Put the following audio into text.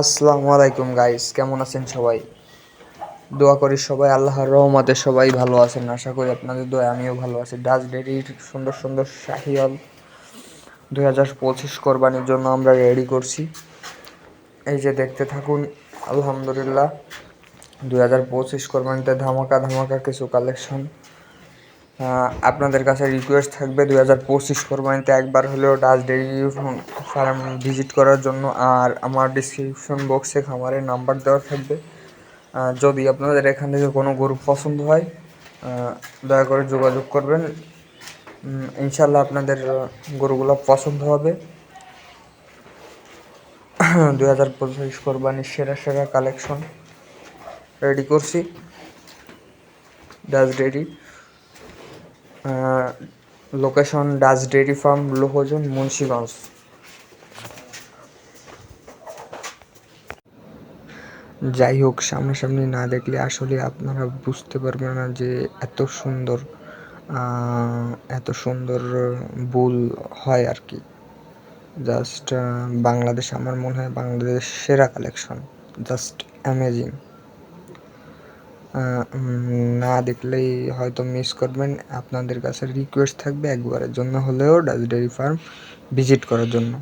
আসসালামু আলাইকুম গাইস কেমন আছেন সবাই? দোয়া করি সবাই আল্লাহর রহমতে সবাই ভালো আছেন। আশা করি আপনাদের দোয়া আমিও ভালো আছি। ডাচ ডেরির সুন্দর সুন্দর শাহিয়াল দুই হাজার পঁচিশ কোরবানির জন্য আমরা রেডি করছি। এই যে দেখতে থাকুন, আলহামদুলিল্লাহ, দুই হাজার পঁচিশ কোরবানিতে ধামাকা ধামাকা কিছু কালেকশন আপনাদের কাছে রিকোয়েস্ট থাকবে, দুই হাজার পঁচিশ কোরবানিতে একবার হলেও ডাচ ডেইরি ফার্ম ভিজিট করার জন্য আর আমার ডিসক্রিপশন বক্সে খামারের নাম্বার দেওয়া থাকবে। যদি আপনাদের এখান থেকে কোনো গরু পছন্দ হয় দয়া করে যোগাযোগ করবেন। ইনশাল্লাহ আপনাদের গরুগুলো পছন্দ হবে। দুই হাজার পঁচিশ কোরবানির সেরা সেরা কালেকশন রেডি করছি। Dutch dairy location Dutch dairy farm Lohajang, Munshiganj. যাই হোক, সামনাসামনি না দেখলে আসলে আপনারা বুঝতে পারবেন না যে এত সুন্দর এত সুন্দর বুল হয় আর কি। জাস্ট বাংলাদেশ, আমার মনে হয় বাংলাদেশ সেরা কালেকশন জাস্ট অ্যামেজিং না দেখলেই হয়তো মিস করবেন। আপনাদের কাছে রিকোয়েস্ট থাকবে একবারের জন্য হলেও ডাচ ডেয়ারি ফার্ম ভিজিট করার জন্য।